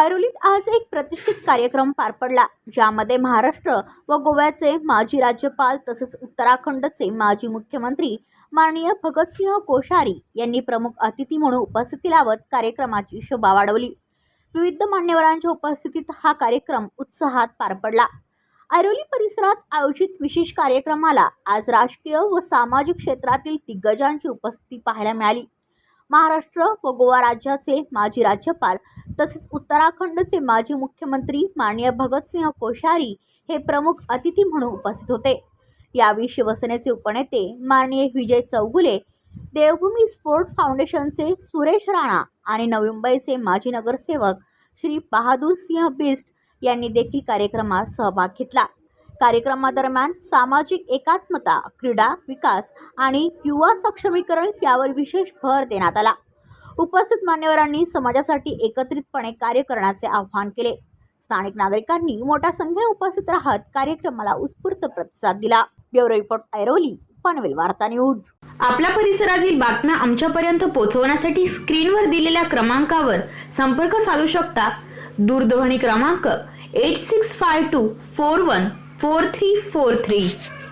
ऐरोलीत आज एक प्रतिष्ठित कार्यक्रम पार पडला ज्यामध्ये महाराष्ट्र व गोव्याचे माजी राज्यपाल तसेच उत्तराखंडचे माजी मुख्यमंत्री माननीय भगतसिंह कोश्यारी यांनी प्रमुख अतिथी म्हणून उपस्थिती लावत कार्यक्रमाची शोभा वाढवली. विविध मान्यवरांच्या उपस्थितीत हा कार्यक्रम उत्साहात पार पडला. ऐरोली परिसरात आयोजित विशेष कार्यक्रमाला आज राजकीय व सामाजिक क्षेत्रातील दिग्गजांची उपस्थिती पाहायला मिळाली. महाराष्ट्र व गोवा राज्याचे माजी राज्यपाल तसेच उत्तराखंडचे माजी मुख्यमंत्री माननीय भगतसिंह कोश्यारी हे प्रमुख अतिथी म्हणून उपस्थित होते. यावेळी शिवसेनेचे उपनेते माननीय विजय चौगुले देवभूमी स्पोर्ट फाउंडेशनचे सुरेश राणा आणि नवी मुंबईचे माजी नगरसेवक श्री बहादूर सिंह बिस्ट यांनी देखील कार्यक्रमात सहभाग घेतला. कार्यक्रमादरम्यान सामाजिक एकात्मता क्रीडा विकास आणि युवा सक्षमीकरण यावर विशेष भर देण्यात आला. उपस्थित मान्यवरांनी समाजासाठी एकत्रितपणे कार्य करण्याचे आवाहन केले. स्थानिक नागरिकांनी मोठ्या संख्येने उपस्थित राहत कार्यक्रमाला उत्स्फूर्त प्रतिसाद दिला. ब्युरो रिपोर्ट ऐरोली पनवेल वार्ता न्यूज. आपल्या परिसरातील बातम्या आमच्यापर्यंत पोहोचवण्यासाठी स्क्रीनवर दिलेल्या क्रमांकावर संपर्क साधू शकता. दूरध्वनी क्रमांक eight six five two four one four three four three.